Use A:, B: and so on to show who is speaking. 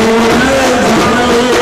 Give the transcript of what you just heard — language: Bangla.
A: ঝর্ণায় ঝর্ণায়